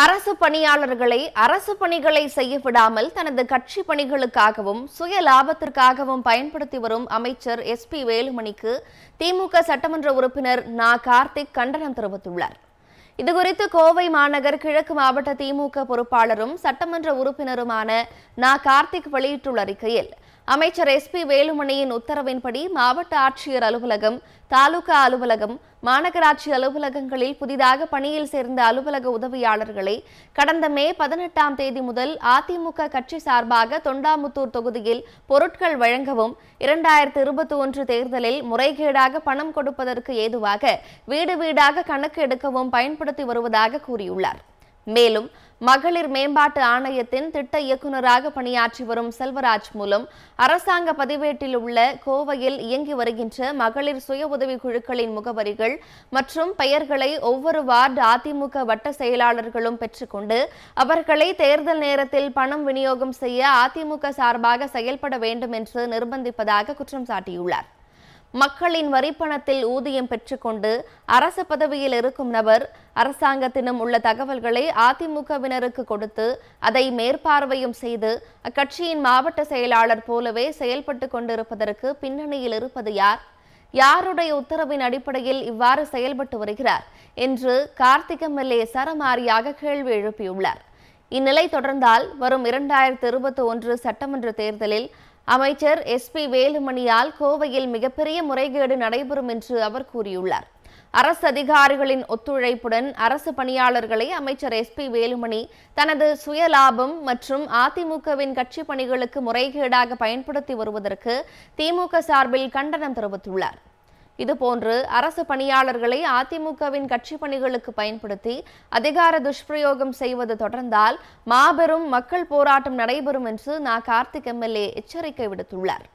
அரசு பணியாளர்களை அரசு பணிகளை செய்யவிடாமல் தனது கட்சி பணிகளுக்காகவும் சுய லாபத்திற்காகவும் பயன்படுத்தி வரும் அமைச்சர் எஸ் பி வேலுமணிக்கு திமுக சட்டமன்ற உறுப்பினர் நா. கார்த்திக் கண்டனம் தெரிவித்துள்ளார். இதுகுறித்து கோவை மாநகர் கிழக்கு மாவட்ட திமுக பொறுப்பாளரும் சட்டமன்ற உறுப்பினருமான நா. கார்த்திக் வெளியிட்டுள்ள அறிக்கையில் அமைச்சர் எஸ் பி வேலுமணியின் உத்தரவின்படி மாவட்ட ஆட்சியர் அலுவலகம் தாலுகா அலுவலகம் மாநகராட்சி அலுவலகங்களில் புதிதாக பணியில் சேர்ந்த அலுவலக உதவியாளர்களை கடந்த மே பதினெட்டாம் தேதி முதல் அதிமுக கட்சி சார்பாக தொண்டாமுத்தூர் தொகுதியில் பொருட்கள் வழங்கவும் இரண்டாயிரத்து இருபத்தி ஒன்று தேர்தலில் முறைகேடாக பணம் கொடுப்பதற்கு ஏதுவாக வீடு வீடாக கணக்கு எடுக்கவும் பயன்படுத்தி வருவதாக கூறியுள்ளார். மேலும் மகளிர் மேம்பாட்டு ஆணையத்தின் திட்ட இயக்குநராக பணியாற்றி வரும் செல்வராஜ் மூலம் அரசாங்க பதிவேட்டில் உள்ள கோவையில் இயங்கி வருகின்ற மகளிர் சுய உதவி குழுக்களின் முகவரிகள் மற்றும் பெயர்களை ஒவ்வொரு வார்டு அதிமுக வட்ட செயலாளர்களும் பெற்றுக்கொண்டு அவர்களை தேர்தல் நேரத்தில் பணம் விநியோகம் செய்ய அதிமுக சார்பாக செயல்பட வேண்டும் என்று நிர்பந்திப்பதாக குற்றம் சாட்டியுள்ளார். மக்களின் வரிப்பணத்தில் ஊதியம் பெற்றுக்கொண்டு அரசு பதவியில் இருக்கும் நபர் அரசாங்கத்திடம் உள்ள தகவல்களை அதிமுகவினருக்கு கொடுத்து அதை மேற்பார்வையும் செய்து அக்கட்சியின் மாவட்ட செயலாளர் போலவே செயல்பட்டு கொண்டிருப்பதற்கு பின்னணியில் இருப்பது யார்? யாருடைய உத்தரவின் அடிப்படையில் இவ்வாறு செயல்பட்டு வருகிறார் என்று கார்த்திக் எம்எல்ஏ சரமாரியாக கேள்வி எழுப்பியுள்ளார். இந்நிலை தொடர்ந்தால் வரும் இரண்டாயிரத்து இருபத்தி ஒன்று சட்டமன்ற தேர்தலில் அமைச்சர் எஸ் பி வேலுமணியால் கோவையில் மிகப்பெரிய முறைகேடு நடைபெறும் என்று அவர் கூறியுள்ளார். அரசு அதிகாரிகளின் ஒத்துழைப்புடன் அரசு பணியாளர்களை அமைச்சர் எஸ் பி வேலுமணி தனது சுயலாபம் மற்றும் அதிமுகவின் கட்சி பணிகளுக்கு முறைகேடாக பயன்படுத்தி வருவதற்கு திமுக சார்பில் கண்டனம் தெரிவித்துள்ளார். இதுபோன்று அரசு பணியாளர்களை அதிமுகவின் கட்சி பணிகளுக்கு பயன்படுத்தி அதிகார துஷ்பிரயோகம் செய்வது தொடர்ந்தால் மாபெரும் மக்கள் போராட்டம் நடைபெறும் என்று நா. கார்த்திக் எம்எல்ஏ எச்சரிக்கை விடுத்துள்ளார்.